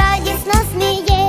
радісно сміє.